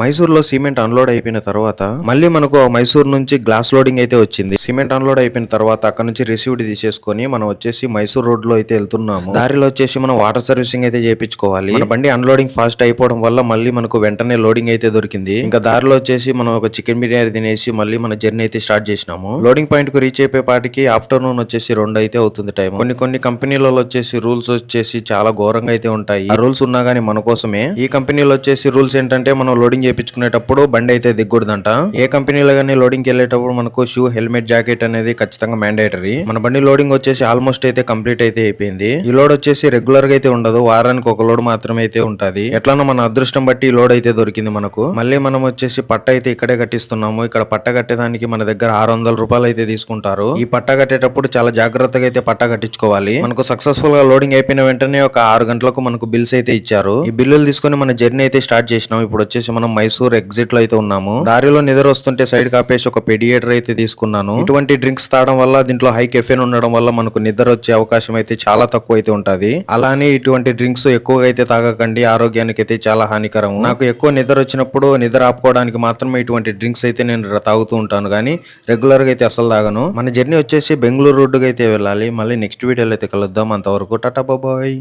మైసూర్లో cement unload అయిపోయిన తర్వాత మళ్ళీ మనకు మైసూర్ నుంచి గ్లాస్ లోడింగ్ అయితే వచ్చింది. సిమెంట్ అన్లోడ్ అయిపోయిన తర్వాత అక్కడ నుంచి రిసీవ్డ్ తీసేసుకొని మనం వచ్చేసి మైసూర్ రోడ్లో అయితే వెళ్తున్నాము. దారిలో వచ్చేసి మనం వాటర్ సర్వీసింగ్ అయితే చేయించుకోవాలి. మన బండి అన్లోడింగ్ ఫాస్ట్ అయిపోవడం వల్ల మళ్ళీ మనకు వెంటనే లోడింగ్ అయితే దొరికింది. ఇంకా దారిలో వచ్చేసి మనం ఒక చికెన్ బిర్యానీ తినేసి మళ్ళీ మన జర్నీ అయితే స్టార్ట్ చేసినాము. లోడింగ్ పాయింట్కు రీచ్ అయిపోయే పాటికి ఆఫ్టర్నూన్ వచ్చేసి రెండు అయితే అవుతుంది టైం కొన్ని కొన్ని కంపెనీలలో వచ్చేసి రూల్స్ వచ్చేసి చాలా ఘోరంగా అయితే ఉంటాయి. ఆ రూల్స్ ఉన్నా గానీ మన కోసమే. ఈ కంపెనీలో వచ్చేసి రూల్స్ ఏంటంటే మనం లోడింగ్ చేయించుకునేటప్పుడు బండి అయితే దిగకూడదంట. ఏ కంపెనీలో కానీ లోడింగ్ వెళ్ళేటప్పుడు మనకు షూ హెల్మెట్ జాకెట్ అనేది ఖచ్చితంగా మ్యాండేటరీ మన బండి లోడింగ్ వచ్చేసి ఆల్మోస్ట్ అయితే కంప్లీట్ అయితే అయిపోయింది. ఈ లోడ్ వచ్చేసి రెగ్యులర్గా అయితే ఉండదు. వారానికి ఒక లోడ్ మాత్రమే అయితే ఉంటది. ఎట్లానో మన అదృష్టం బట్టి లోడ్ అయితే దొరికింది మనకు. మళ్ళీ మనం వచ్చేసి పట్ట అయితే ఇక్కడే కట్టిస్తున్నాము. ఇక్కడ పట్ట కట్టేదానికి మన దగ్గర ఆరు వందల రూపాయలు అయితే తీసుకుంటారు. ఈ పట్ట కట్టేటప్పుడు చాలా జాగ్రత్తగా అయితే పట్ట కట్టించుకోవాలి. మనకు సక్సెస్ఫుల్గా లోడింగ్ అయిపోయిన వెంటనే ఒక ఆరు గంటలకు మనకు బిల్స్ అయితే ఇచ్చారు. ఈ బిల్లులు తీసుకొని మన జర్నీ అయితే స్టార్ట్ చేసినాం. ఇప్పుడు వచ్చేసి మనం మైసూర్ ఎగ్జిట్లో అయితే ఉన్నాము. దారిలో నిద్ర వస్తుంటే సైడ్ కాపేసి ఒక పెడియేటర్ అయితే తీసుకున్నాను. ఇటువంటి డ్రింక్స్ తాగడం వల్ల దీంట్లో హై కెఫెన్ ఉండడం వల్ల మనకు నిద్ర వచ్చే అవకాశం అయితే చాలా తక్కువ అయితే ఉంటది. అలానే ఇటువంటి డ్రింక్స్ ఎక్కువగా అయితే తాగకండి. ఆరోగ్యానికి అయితే చాలా హానికరం నాకు ఎక్కువ నిద్ర వచ్చినప్పుడు నిద్ర ఆపుకోవడానికి మాత్రమే ఇటువంటి డ్రింక్స్ అయితే నేను తాగుతూ ఉంటాను. కానీ రెగ్యులర్గా అయితే అసలు తాగను. మన జర్నీ వచ్చేసి బెంగళూరు రోడ్డుకి అయితే వెళ్ళాలి. మళ్ళీ నెక్స్ట్ వీడియోలో అయితే కలుద్దాం. అంతవరకు టాటా బాబాయ్